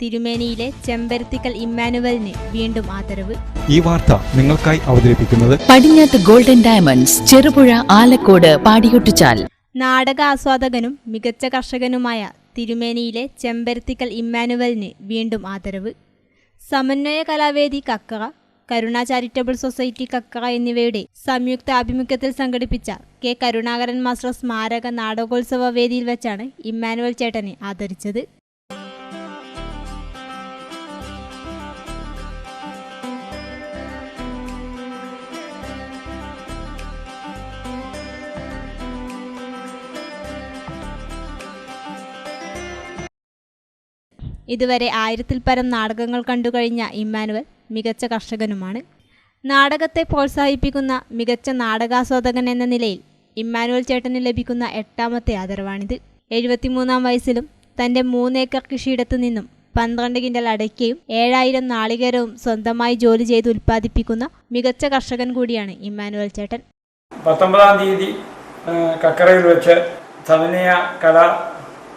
തിരുമേനിയിലെ ചെമ്പരത്തിക്കൽ ഇമ്മാനുവലിന് വീണ്ടും ആദരവ്. ഈ വാർത്ത നിങ്ങൾക്കായി അവതരിപ്പിക്കുന്നത് പടിഞ്ഞാത്ത് ഗോൾഡൻ ഡയമണ്ട്സ് ചെറുപുഴ ആലക്കോട് പാടിയൊട്ടിച്ചാൽ നാടക ആസ്വാദകനും മികച്ച കർഷകനുമായ തിരുമേനിയിലെ ചെമ്പരത്തിക്കൽ ഇമ്മാനുവലിന് വീണ്ടും ആദരവ്. സമന്വയ കലാവേദി കക്കറ കരുണ ചാരിറ്റബിൾ സൊസൈറ്റി കക്കറ എന്നിവയുടെ സംയുക്ത ആഭിമുഖ്യത്തിൽ സംഘടിപ്പിച്ച കെ കരുണാകരൻ മാസ്റ്റർ സ്മാരക നാടകോത്സവ വേദിയിൽ വെച്ചാണ് ഇമ്മാനുവൽ ചേട്ടനെ ആദരിച്ചത്. ഇതുവരെ ആയിരത്തിൽ പരം നാടകങ്ങൾ കണ്ടുകഴിഞ്ഞ ഇമ്മാനുവൽ മികച്ച കർഷകനുമാണ്. നാടകത്തെ പ്രോത്സാഹിപ്പിക്കുന്ന മികച്ച നാടകാസ്വാദകൻ എന്ന നിലയിൽ ഇമ്മാനുവൽ ചേട്ടന് ലഭിക്കുന്ന എട്ടാമത്തെ ആദരവാണിത്. എഴുപത്തിമൂന്നാം വയസ്സിലും തന്റെ മൂന്നേക്കർ കൃഷിയിടത്തു നിന്നും പന്ത്രണ്ട് കിൻഡൽ അടയ്ക്കയും ഏഴായിരം നാളികേരവും സ്വന്തമായി ജോലി ചെയ്ത് ഉൽപ്പാദിപ്പിക്കുന്ന മികച്ച കർഷകൻ കൂടിയാണ് ഇമ്മാനുവൽ ചേട്ടൻ. പത്തൊമ്പതാം തീയതി കക്കറയിൽ വെച്ച് ച-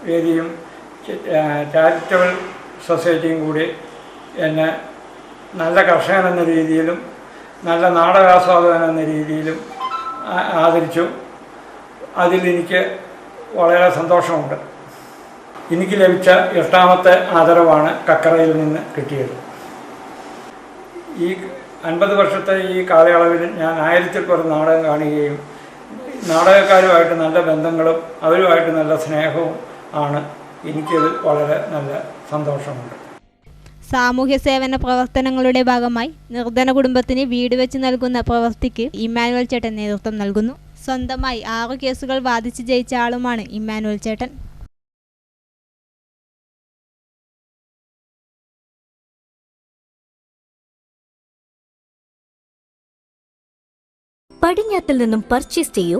ആ, ചാരിറ്റബിൾ സൊസൈറ്റിയും കൂടി എന്നെ നല്ല കർഷകൻ എന്ന രീതിയിലും നല്ല നാടകാസ്വാദകൻ എന്ന രീതിയിലും ആദരിച്ചു. അതിൽ എനിക്ക് വളരെ സന്തോഷമുണ്ട്. എനിക്ക് ലഭിച്ച എട്ടാമത്തെ ആദരവാണ് കക്കറയിൽ നിന്ന് കിട്ടിയത്. ഈ അൻപത് വർഷത്തെ ഈ കാലയളവിൽ ഞാൻ ആയിരത്തിൽ കുറേ നാടകം കാണുകയും നാടകക്കാരുമായിട്ട് നല്ല ബന്ധങ്ങളും അവരുമായിട്ട് നല്ല സ്നേഹവും ആണ് എനിക്കതിൽ വളരെ നല്ല സന്തോഷമുണ്ട്. സാമൂഹ്യ സേവന പ്രവർത്തനങ്ങളുടെ ഭാഗമായി നിർധന കുടുംബത്തിന് വീട് വെച്ച് നൽകുന്ന പ്രവൃത്തിക്ക് ഇമ്മാനുവൽ ചേട്ടൻ നേതൃത്വം നൽകുന്നു. സ്വന്തമായി ആറു കേസുകൾ വാദിച്ച് ജയിച്ച ആളുമാണ് ഇമ്മാനുവൽ ചേട്ടൻ. പടിഞ്ഞാത്തിൽ നിന്നും പർച്ചേസ് ചെയ്യൂ.